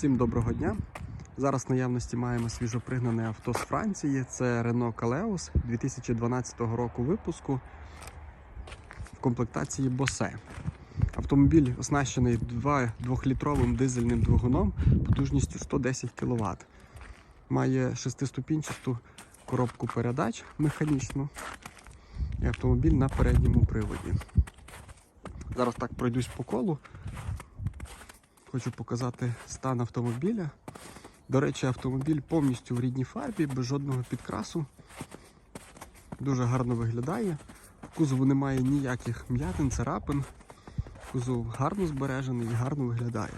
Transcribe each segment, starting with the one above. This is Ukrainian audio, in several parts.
Всім доброго дня. Зараз в наявності маємо свіжопригнане авто з Франції. Це Renault Kaleos 2012 року випуску в комплектації Bose. Автомобіль оснащений 2-літровим дизельним двигуном потужністю 110 кВт. Має шестиступінчасту коробку передач механічну і автомобіль на передньому приводі. Зараз так пройдусь по колу. Хочу показати стан автомобіля. До речі, автомобіль повністю в рідній фарбі, без жодного підкрасу. Дуже гарно виглядає. В кузову немає ніяких м'ятин, царапин. Кузов гарно збережений і гарно виглядає.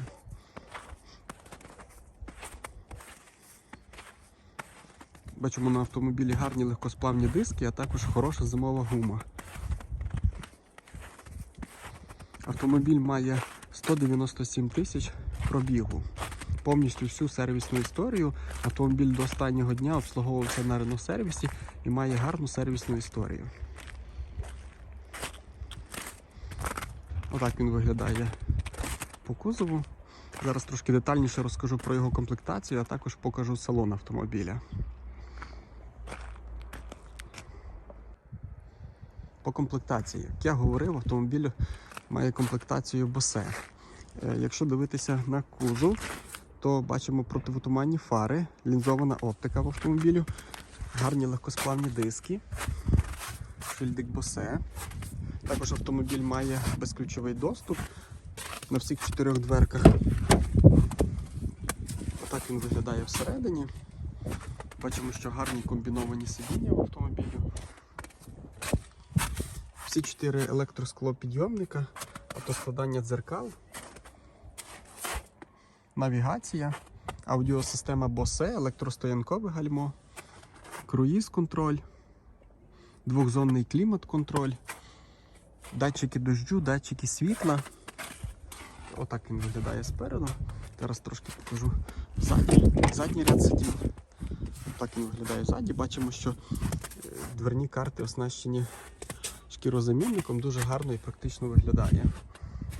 Бачимо на автомобілі гарні легкосплавні диски, а також хороша зимова гума. Автомобіль має 197 тисяч пробігу. Повністю всю сервісну історію. Автомобіль до останнього дня обслуговувався на Renault сервісі і має гарну сервісну історію. Отак він виглядає по кузову. Зараз трошки детальніше розкажу про його комплектацію, а також покажу салон автомобіля. По комплектації, як я говорив, автомобіль має комплектацію Bose. Е, Якщо дивитися на кузов, то бачимо противотуманні фари, лінзована оптика в автомобілю, гарні легкосплавні диски, шильдик Bose. Також автомобіль має безключовий доступ на всіх чотирьох дверках. Отак він виглядає всередині. Бачимо, що гарні комбіновані сидіння в автомобілю. Всі чотири електросклопідйомника, автоскладання дзеркал, навігація, аудіосистема Bose, електростоянкове гальмо, круїз-контроль, двохзонний клімат-контроль, датчики дождю, датчики світла. Отак він виглядає спереду. Зараз трошки покажу задній, задній ряд сидінь. Так він виглядає ззаді. Бачимо, що е, дверні карти оснащені шкірозамінником, дуже гарно і практично виглядає.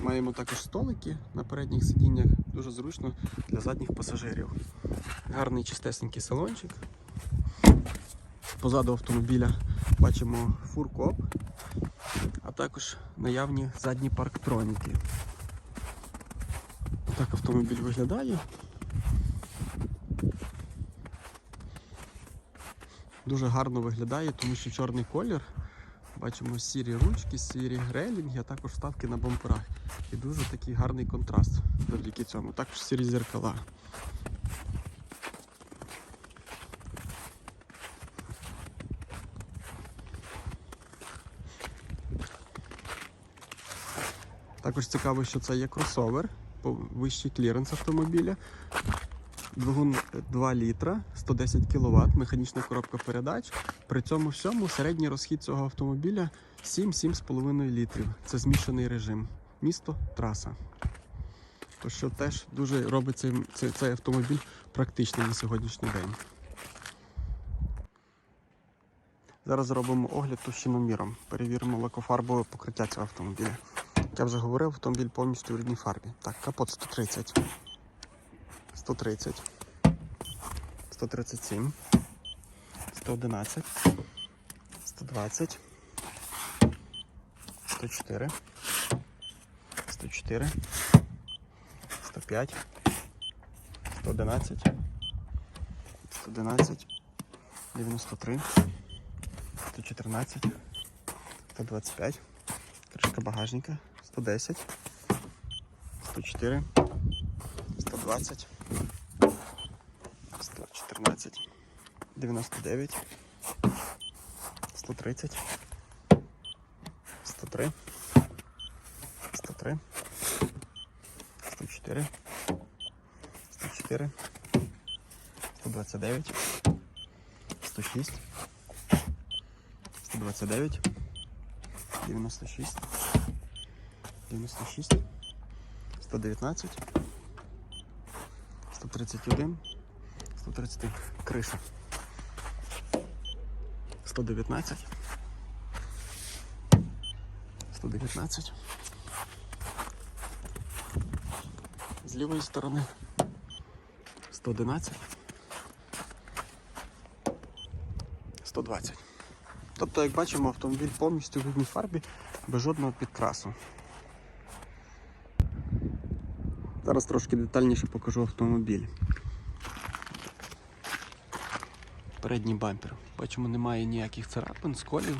Маємо також столики на передніх сидіннях, дуже зручно для задніх пасажирів. Гарний чистесенький салончик. Позаду автомобіля бачимо фуркоп, а також наявні задні парктроніки. Так автомобіль виглядає. Дуже гарно виглядає, тому що чорний колір. Бачимо сірі ручки, сірі релінги, а також вставки на бамперах. І дуже такий гарний контраст завдяки цьому. Також сірі зеркала. Також цікаво, що це є кросовер, по- вищий кліренс автомобіля. Двигун 2 літра, 110 кВт, механічна коробка передач. При цьому всьому середній розхід цього автомобіля 7-7,5 літрів. Це змішаний режим. Місто траса. То що теж дуже робить цей, цей, цей автомобіль практичним на сьогоднішній день. Зараз зробимо огляд товщиноміром. Перевіримо лакофарбове покриття цього автомобіля. Як я вже говорив, автомобіль повністю в рідній фарбі. Так, капот 130. 130, 137, 111, 120, 104, 104, 105, 111, 111, 93, 114, 125, кришка багажника, 110, 104, 120, 114, 99, 130, 103, 103, 104, 104, 129, 106, 129, 96, 96, 119, 131, 130 криша. 119. 119. З лівої сторони 111. 120. Тобто, як бачимо, автомобіль повністю в рідній фарбі без жодного підкрасу. Зараз трошки детальніше покажу автомобіль. Передній бампер. Бачимо, немає ніяких царапин, сколів.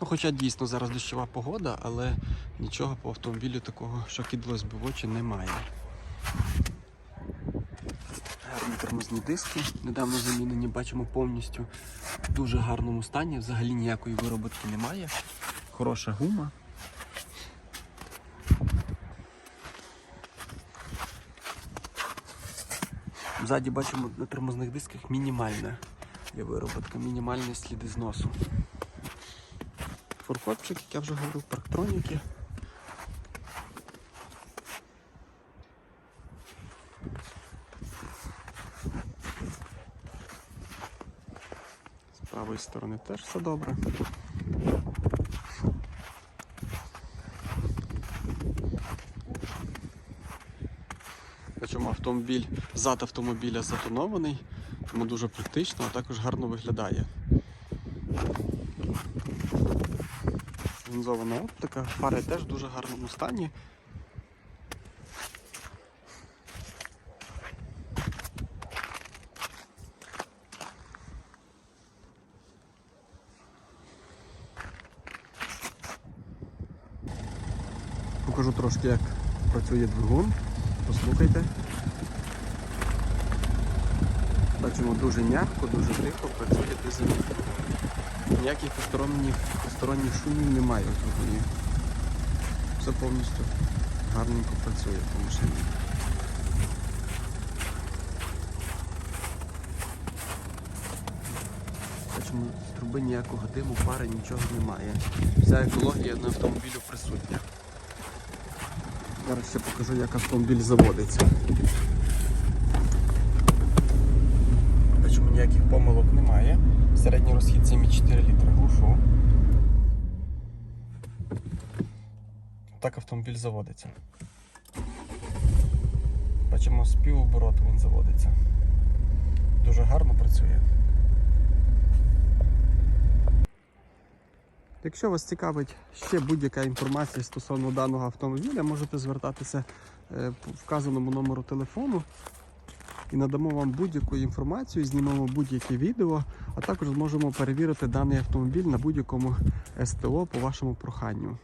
Ну, хоча дійсно зараз дощова погода, але нічого по автомобілю такого, що кидалось би в очі, немає. Гарні тормозні диски, недавно замінені, бачимо повністю в дуже гарному стані. Взагалі ніякої вироботки немає. Хороша гума. Ззаді бачимо на тормозних дисках мінімальна є вироботка, мінімальні сліди зносу. Фуркопчик, як я вже говорив, парктроніки. З правої сторони теж все добре. Причому автомобіль, зад автомобіля затонований, тому дуже практично, а також гарно виглядає. Лінзована оптика, фари теж в дуже гарному стані. Покажу трошки, як працює двигун. Послухайте. Бачимо дуже м'яко, дуже тихо працює дизель. Ніяких посторонніх, посторонніх шумів немає в. Все повністю гарненько працює по машині. Бачимо, з труби ніякого диму, пари, нічого немає. Вся екологія на автомобілю присутня. Зараз ще покажу, як автомобіль заводиться. Бачимо, ніяких помилок немає. Середній розхід 7,4 літра глушу. Так автомобіль заводиться. Бачимо, з півобороту він заводиться. Дуже гарно працює. Якщо вас цікавить ще будь-яка інформація стосовно даного автомобіля, можете звертатися е, по вказаному номеру телефону і надамо вам будь-яку інформацію, знімемо будь-яке відео, а також зможемо перевірити даний автомобіль на будь-якому СТО по вашому проханню.